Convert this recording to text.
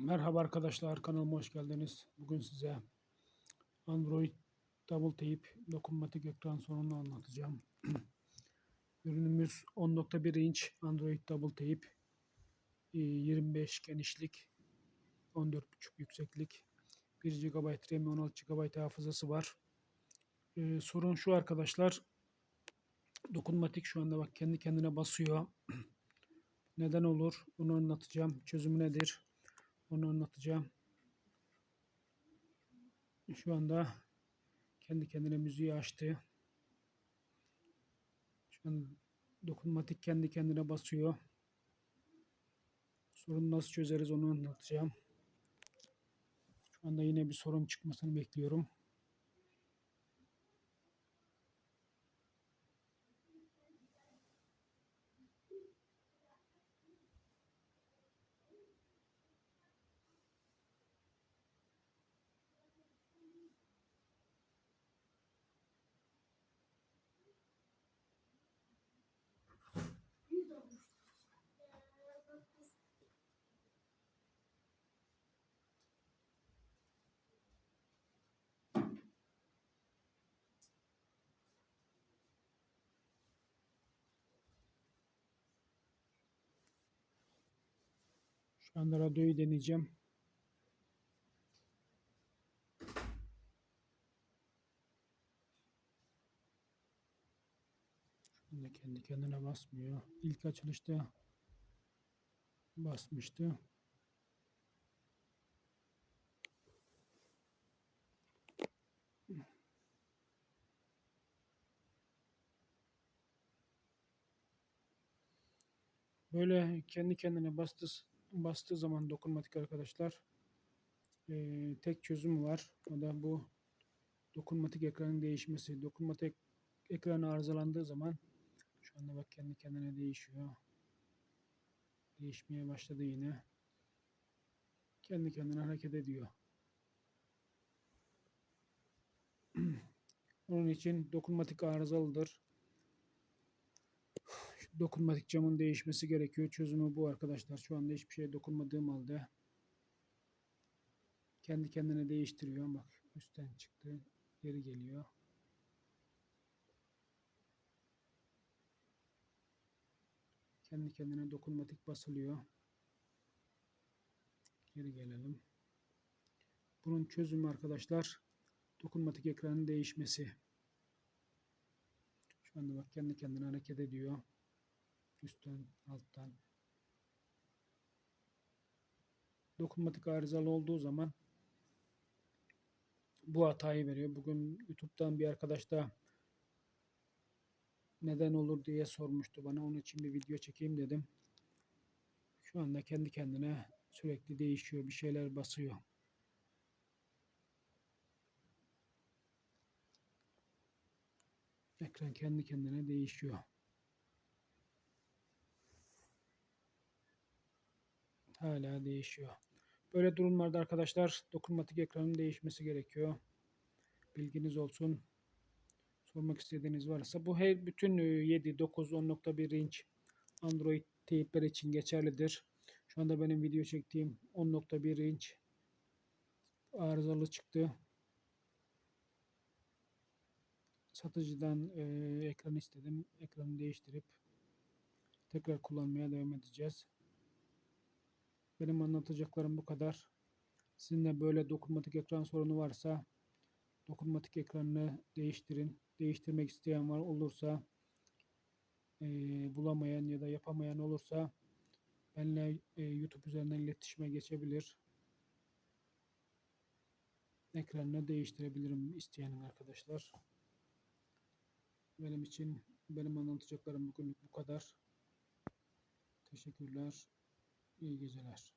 Merhaba arkadaşlar kanalıma hoş geldiniz. Bugün size Android Double Tape dokunmatik ekran sorununu anlatacağım. Ürünümüz 10.1 inç Android Double Tape 25 genişlik 14.5 yükseklik 1 GB RAM 16 GB hafızası var. Ee, sorun şu arkadaşlar dokunmatik şu anda bak kendi kendine basıyor. Neden olur? Bunu anlatacağım. Çözümü nedir? Onu anlatacağım. Şu anda kendi kendine müziği açtı. Şu an dokunmatik kendi kendine basıyor. Sorunu nasıl çözeriz onu anlatacağım. Şu anda yine bir sorun çıkmasını bekliyorum. Şu anda radyoyu deneyeceğim. Anda kendi kendine basmıyor. İlk açılışta basmıştı. Böyle kendi kendine bastığı, bastığı zaman dokunmatik arkadaşlar eee, tek çözüm var. O da bu dokunmatik ekranın değişmesi. Dokunmatik ekran arızalandığı zaman şu anda bak kendi kendine değişiyor. Değişmeye başladı yine. Kendi kendine hareket ediyor. Onun için dokunmatik arızalıdır. Dokunmatik camın değişmesi gerekiyor. Çözümü bu arkadaşlar. Şu anda hiçbir şeye dokunmadığım halde kendi kendine değiştiriyor. Bak üstten çıktı. Geri geliyor. Kendi kendine dokunmatik basılıyor. Geri gelelim. Bunun çözümü arkadaşlar dokunmatik ekranın değişmesi. Şu anda bak kendi kendine hareket ediyor. Üstten, alttan. Dokunmatik arızalı olduğu zaman bu hatayı veriyor. Bugün YouTube'dan bir arkadaş da neden olur diye sormuştu bana. Onun için bir video çekeyim dedim. Şu anda kendi kendine sürekli değişiyor. Bir şeyler basıyor. Ekran kendi kendine değişiyor. Hala değişiyor. Böyle durumlarda arkadaşlar dokunmatik ekranın değişmesi gerekiyor. Bilginiz olsun. Sormak istediğiniz varsa bu her bütün 7, 9, 10.1 inç Android teypler için geçerlidir. Şu anda benim video çektiğim 10.1 inç arızalı çıktı. Satıcıdan e, ekran istedim. Ekranı değiştirip tekrar kullanmaya devam edeceğiz. Benim anlatacaklarım bu kadar. Sizin de böyle dokunmatik ekran sorunu varsa dokunmatik ekranını değiştirin. Değiştirmek isteyen var olursa e, bulamayan ya da yapamayan olursa benimle e, YouTube üzerinden iletişime geçebilir. Ekranını değiştirebilirim isteyen arkadaşlar. Benim için benim anlatacaklarım bugünlük bu kadar. Teşekkürler. İyi geceler.